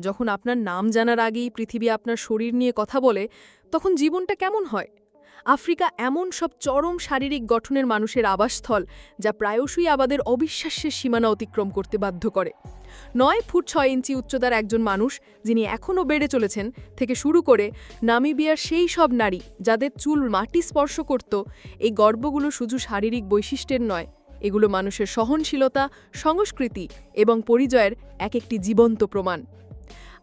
যখন আপনার নাম জানার আগেই পৃথিবী আপনার শরীর নিয়ে কথা বলে, তখন জীবনটা কেমন হয়? আফ্রিকা এমন সব চরম শারীরিক গঠনের মানুষের আবাসস্থল যা প্রায়শই আমাদের অবিশ্বাস্যের সীমানা অতিক্রম করতে বাধ্য করে। নয় ফুট ছয় ইঞ্চি উচ্চতার একজন মানুষ, যিনি এখনও বেড়ে চলেছেন, থেকে শুরু করে নামিবিয়ার সেই সব নারী যাদের চুল মাটি স্পর্শ করত, এই গর্বগুলো শুধু শারীরিক বৈশিষ্ট্যের নয়, এগুলো মানুষের সহনশীলতা, সংস্কৃতি এবং পরিচয়ের এক একটি জীবন্ত প্রমাণ।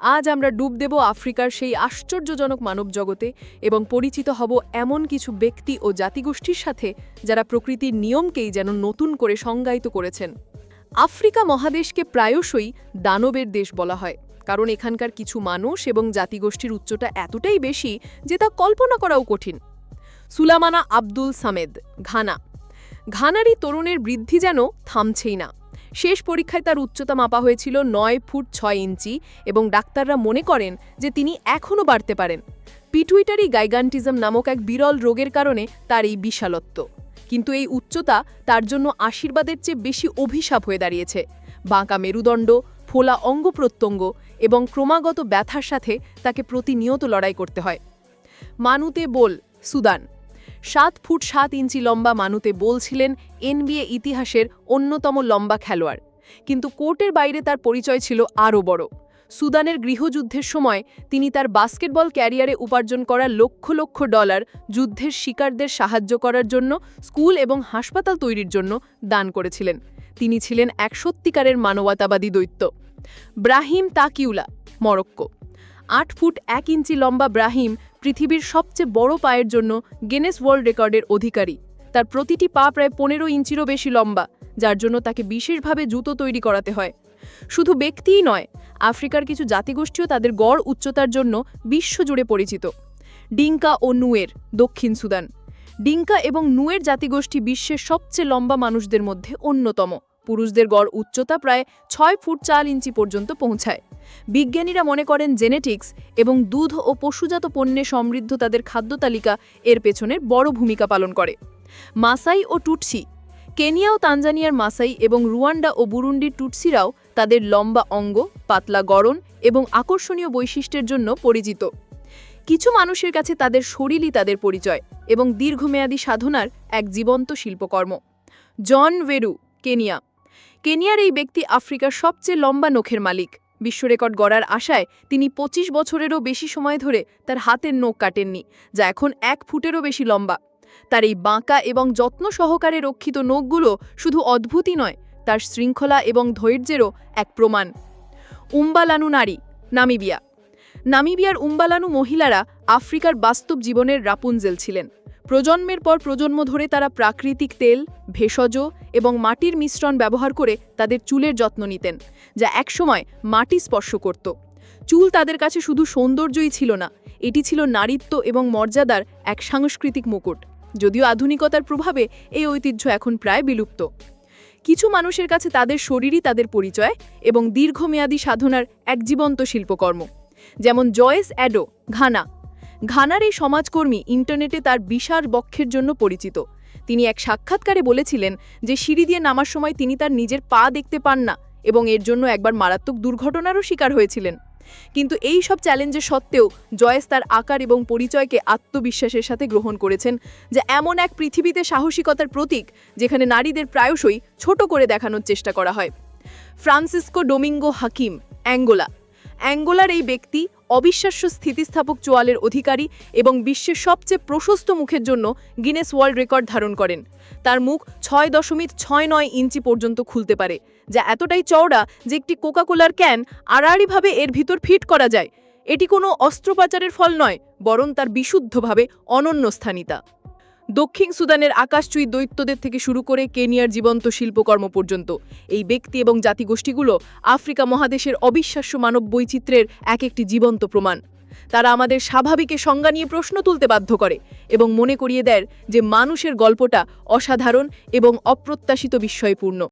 আজ আমরা ডুব দেব আফ্রিকার সেই আশ্চর্যজনক মানব জগতে এবং পরিচিত হব এমন কিছু ব্যক্তি ও জাতিগোষ্ঠীর সাথে যারা প্রকৃতির নিয়মকেই যেন নতুন করে সংজ্ঞায়িত করেছেন। আফ্রিকা মহাদেশকে প্রায়শই দানবের দেশ বলা হয়, কারণ এখানকার কিছু মানুষ এবং জাতিগোষ্ঠীর উচ্চতা এতটাই বেশি যে তা কল্পনা করাও কঠিন। Sulemana Abdul Samed, Ghana. ঘানারই তরুণের বৃদ্ধি যেন থামছেই না। শেষ পরীক্ষায় তার উচ্চতা মাপা হয়েছিল নয় ফুট ছয় ইঞ্চি এবং ডাক্তাররা মনে করেন যে তিনি এখনও বাড়তে পারেন। পিটুইটারি গাইগান্টিজম নামক এক বিরল রোগের কারণে তার এই বিশালত্ব। কিন্তু এই উচ্চতা তার জন্য আশীর্বাদের চেয়ে বেশি অভিশাপ হয়ে দাঁড়িয়েছে। বাঁকা মেরুদণ্ড, ফোলা অঙ্গ প্রত্যঙ্গ এবং ক্রমাগত ব্যথার সাথে তাকে প্রতিনিয়ত লড়াই করতে হয়। মানুতে বোল, সুদান সাত ফুট সাত ইঞ্চি লম্বা মানুতে বলছিলেন এনবিএ ইতিহাসের অন্যতম লম্বা খেলোয়াড়। কিন্তু কোর্টের বাইরে তার পরিচয় ছিল আরও বড়। সুদানের গৃহযুদ্ধের সময় তিনি তার বাস্কেটবল ক্যারিয়ারে উপার্জন করা লক্ষ লক্ষ ডলার যুদ্ধের শিকারদের সাহায্য করার জন্য, স্কুল এবং হাসপাতাল তৈরির জন্য দান করেছিলেন। তিনি ছিলেন এক সত্যিকারের মানবতাবাদী দৈত্য। Brahim Takioullah, Morocco. আট ফুট এক ইঞ্চি লম্বা ব্রাহিম পৃথিবীর সবচেয়ে বড় পায়ের জন্য গেনেস ওয়ার্ল্ড রেকর্ডের অধিকারী। তার প্রতিটি পা প্রায় পনেরো ইঞ্চিরও বেশি লম্বা, যার জন্য তাকে বিশেষভাবে জুতো তৈরি করাতে হয়। শুধু ব্যক্তিই নয়, আফ্রিকার কিছু জাতিগোষ্ঠীও তাদের গড় উচ্চতার জন্য বিশ্বজুড়ে পরিচিত। ডিঙ্কা ও নুয়ের, দক্ষিণ সুদান। ডিঙ্কা এবং নুয়ের জাতিগোষ্ঠী বিশ্বের সবচেয়ে লম্বা মানুষদের মধ্যে অন্যতম। পুরুষদের গড় উচ্চতা প্রায় ছয় ফুট চার ইঞ্চি পর্যন্ত পৌঁছায়। বিজ্ঞানীরা মনে করেন জেনেটিক্স এবং দুধ ও পশুজাত পণ্যে সমৃদ্ধ তাদের খাদ্য তালিকা এর পেছনের বড় ভূমিকা পালন করে। মাসাই ও টুটসি, কেনিয়া ও তানজানিয়ার মাসাই এবং রুয়ান্ডা ও বুরুন্ডির টুটসিরাও তাদের লম্বা অঙ্গ, পাতলা গড়ন এবং আকর্ষণীয় বৈশিষ্ট্যের জন্য পরিচিত। কিছু মানুষের কাছে তাদের শরীরই তাদের পরিচয় এবং দীর্ঘমেয়াদী সাধনার এক জীবন্ত শিল্পকর্ম। John Veru, Kenya. কেনিয়ার এই ব্যক্তি আফ্রিকার সবচেয়ে লম্বা নখের মালিক। বিশ্ব রেকর্ড গড়ার আশায় তিনি ২৫ বছরেরও বেশি সময় ধরে তার হাতের নখ কাটেননি, যা এখন এক ফুটেরও বেশি লম্বা। তার এই বাঁকা এবং যত্ন সহকারে রক্ষিত নখগুলো শুধু অদ্ভুতই নয়, তার শৃঙ্খলা এবং ধৈর্যেরও এক প্রমাণ। উম্বালানু নারী, নামিবিয়া। নামিবিয়ার উম্বালানু মহিলারা আফ্রিকার বাস্তব জীবনের রাপুনজেল ছিলেন। প্রজন্মের পর প্রজন্ম ধরে তারা প্রাকৃতিক তেল, ভেষজ এবং মাটির মিশ্রণ ব্যবহার করে তাদের চুলের যত্ন নিতেন, যা একসময় মাটি স্পর্শ করত। চুল তাদের কাছে শুধু সৌন্দর্যই ছিল না, এটি ছিল নারীত্ব এবং মর্যাদার এক সাংস্কৃতিক মুকুট, যদিও আধুনিকতার প্রভাবে এই ঐতিহ্য এখন প্রায় বিলুপ্ত। কিছু মানুষের কাছে তাদের শরীরই তাদের পরিচয় এবং দীর্ঘমেয়াদী সাধনার এক জীবন্ত শিল্পকর্ম, যেমন জয়েস অ্যাডো, ঘানা ঘানার এই সমাজকর্মী ইন্টারনেটে তার বিশাল বক্ষের জন্য পরিচিত। তিনি এক সাক্ষাৎকারে বলেছিলেন যে সিঁড়ি দিয়ে নামার সময় তিনি তার নিজের পা দেখতে পান না এবং এর জন্য একবার মারাত্মক দুর্ঘটনারও শিকার হয়েছিলেন। কিন্তু এই সব চ্যালেঞ্জের সত্ত্বেও জয়েস তার আকার এবং পরিচয়কে আত্মবিশ্বাসের সাথে গ্রহণ করেছেন যে এমন এক পৃথিবীতে সাহসিকতার প্রতীক যেখানে নারীদের প্রায়শই ছোট করে দেখানোর চেষ্টা করা হয়। Francisco Domingo Hakim, Angola. অ্যাঙ্গোলার এই ব্যক্তি অবিশ্বাস্য স্থিতিস্থাপক চোয়ালের অধিকারী এবং বিশ্বের সবচেয়ে প্রশস্ত মুখের জন্য গিনেস ওয়ার্ল্ড রেকর্ড ধারণ করেন। তার মুখ ছয় দশমিক ছয় নয় ইঞ্চি পর্যন্ত খুলতে পারে, যা এতটাই চওড়া যে একটি কোকাকোলার ক্যান আড়াআড়িভাবে এর ভিতর ফিট করা যায়। এটি কোনো অস্ত্রোপচারের ফল নয়, বরং তার বিশুদ্ধভাবে অনন্য স্থানিতা দক্ষিণ সুদানের আকাশচুই দৈত্যদের থেকে শুরু করে কেনিয়ার জীবন্ত শিল্পকর্ম পর্যন্ত। এই ব্যক্তি এবং জাতিগোষ্ঠীগুলো আফ্রিকা মহাদেশের অবিশ্বাস্য মানব বৈচিত্র্যের এক একটি জীবন্ত প্রমাণ। তারা আমাদের স্বাভাবিকের সংজ্ঞা নিয়ে প্রশ্ন তুলতে বাধ্য করে এবং মনে করিয়ে দেয় যে মানুষের গল্পটা অসাধারণ এবং অপ্রত্যাশিত বিস্ময়পূর্ণ।